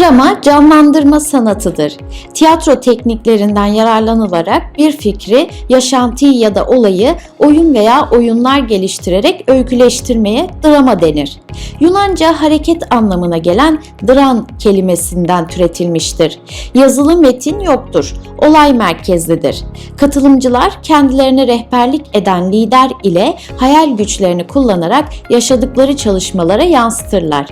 Drama canlandırma sanatıdır. Tiyatro tekniklerinden yararlanılarak bir fikri, yaşantıyı ya da olayı oyun veya oyunlar geliştirerek öyküleştirmeye drama denir. Yunanca hareket anlamına gelen dran kelimesinden türetilmiştir. Yazılı metin yoktur. Olay merkezlidir. Katılımcılar kendilerine rehberlik eden lider ile hayal güçlerini kullanarak yaşadıkları çalışmalara yansıtırlar.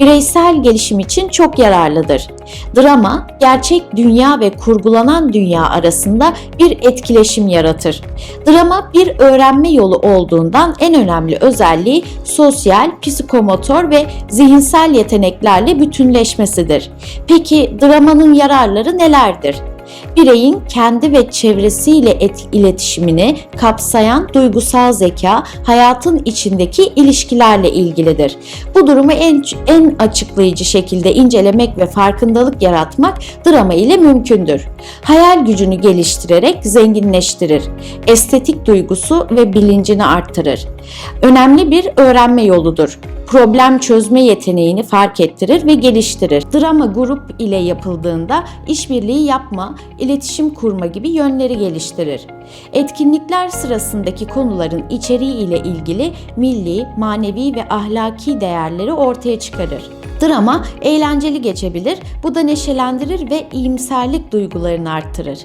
Bireysel gelişim için çok yararlıdır. Drama, gerçek dünya ve kurgulanan dünya arasında bir etkileşim yaratır. Drama bir öğrenme yolu olduğundan en önemli özelliği sosyal, psikomotor ve zihinsel yeteneklerle bütünleşmesidir. Peki dramanın yararları nelerdir? Bireyin kendi ve çevresiyle et- iletişimini kapsayan duygusal zeka hayatın içindeki ilişkilerle ilgilidir. Bu durumu en, en açıklayıcı şekilde incelemek ve farkındalık yaratmak drama ile mümkündür. Hayal gücünü geliştirerek zenginleştirir. Estetik duygusu ve bilincini arttırır. Önemli bir öğrenme yoludur problem çözme yeteneğini fark ettirir ve geliştirir. Drama grup ile yapıldığında işbirliği yapma, iletişim kurma gibi yönleri geliştirir. Etkinlikler sırasındaki konuların içeriği ile ilgili milli, manevi ve ahlaki değerleri ortaya çıkarır. Drama eğlenceli geçebilir, bu da neşelendirir ve iyimserlik duygularını arttırır.